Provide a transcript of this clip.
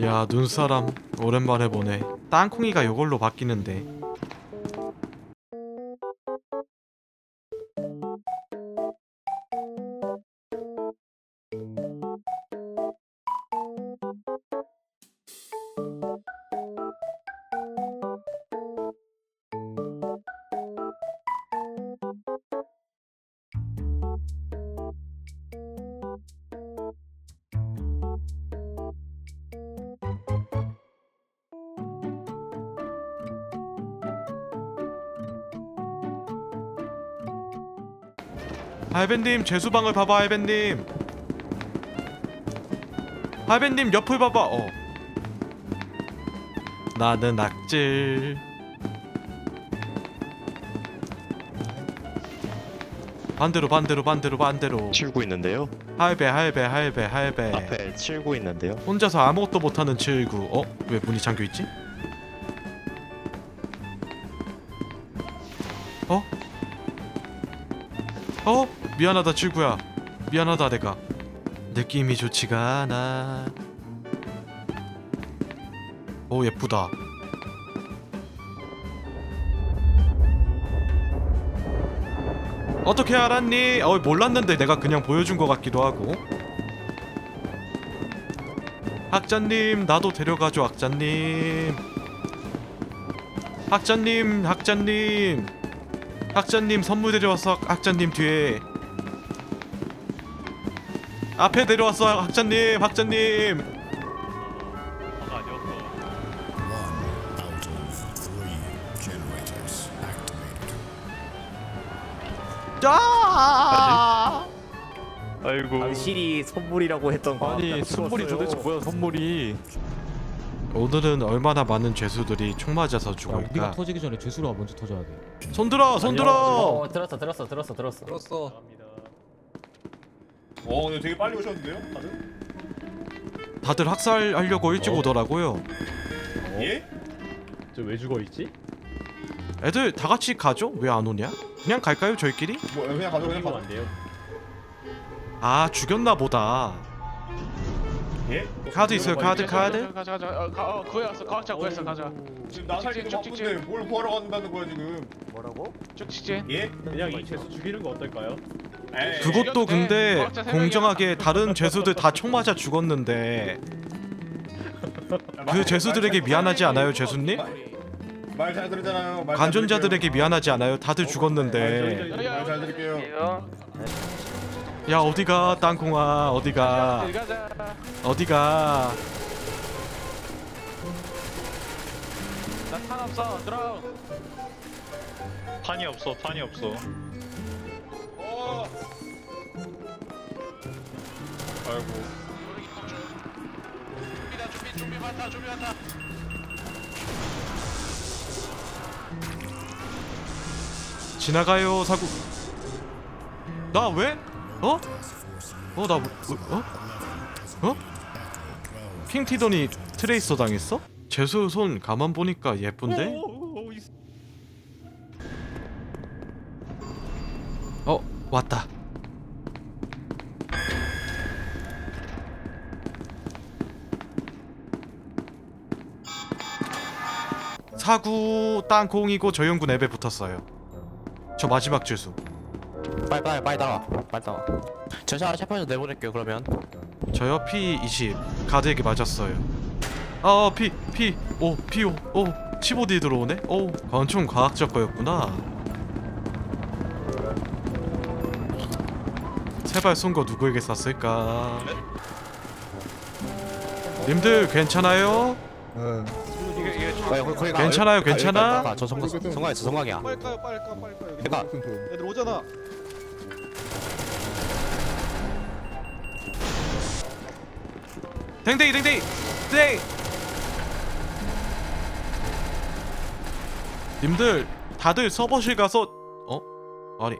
야 눈사람. 오랜만에 보네. 땅콩이가 요걸로 바뀌는데 할배님 제수방을 봐봐 할배님 할배님 옆을 봐봐 어 나는 악질 반대로 반대로 반대로 반대로 칠구 있는데요. 할배 할배 할배 할배 앞에 칠구 있는데요. 혼자서 아무것도 못하는 칠구 어? 왜 문이 잠겨있지? 어? 어? 미안하다 칠구야. 미안하다 내가. 느낌이 좋지가 않아. 오 예쁘다. 어떻게 알았니? 어 몰랐는데 내가 그냥 보여준 것 같기도 하고. 학자님 나도 데려가줘 학자님. 학자님 학자님. 학자님 선물 데려왔어 학자님 뒤에 앞에 데려왔어 학자님 학자님 One out of three generators activated. 아! 아이고. 당신이 선물이라고 했던 거 아니 선물이 도대체 뭐야 선물이 오늘은 얼마나 많은 죄수들이 총 맞아서 야, 우리가 죽을까 터지기 전에 죄수가 먼저 터져야 돼. 손 들어 손 들어 어, 들었어 들었어 들었어 들었어 들었어 어, 근데 되게 빨리 오셨는데요? 다들? 다들 학살하려고 일찍 오더라고요 예? 저 왜 죽어 있지? 애들 다 같이 가죠? 왜 안 오냐? 그냥 갈까요 저희끼리? 뭐 그냥 가져 그냥 가져. 안 돼요 아 죽였나 보다 예? 카드 있어요 카드 카드? 가자 가자 어, 가, 어 구했어 가자 구했어 가자 지금 지금 쭉, 쭉, 바쁜데 뭘 구하러 간다는 거야 지금? 뭐라고? 쭉 치지 예? 그냥 이 죄수 죽이는 거 어떨까요? 그것도. 근데. 공정하게 다른 죄수들 다 총 맞아 죽었는데 그 죄수들에게 미안하지 않아요 죄수님? 말잘 들었잖아요. 말 관전자들에게 미안하지 않아요? 다들 죽었는데 말잘 들을게요. 야 어디가 땅콩아 어디가 가자 어디가 나탄 없어 들어 판이 없어. 판이 없어. 어. 아이고. 준비다 준비 준비 많다 준비 많다 지나가요 사구 나 왜? 어? 어? 나 뭐, 어? 어? 킹티더니 트레이서 당했어? 재수 손 가만 보니까 예쁜데? 어 왔다 사구 땅콩이고 저영군 앱에 붙었어요. 저 마지막 죄수. 빨리 빨리 빨리 따라 빨리 따라 전차 체포해서 내보낼게요 그러면. 저요? P20 가드에게 맞았어요. 아 P P 오 P5 오 15D 들어오네? 오 건총 과학적 거였구나. 세발 쏜 거 누구에게 쐈을까? 님들 괜찮아요? 괜찮아요, 괜찮아? 저 성광 성광이었어 성광이야. 빨리 까요 빨리 까 빨리 까 여기 내가 애들 오잖아. 댕댕이 댕댕이 댕 님들 다들 서버실 가서 어? 아니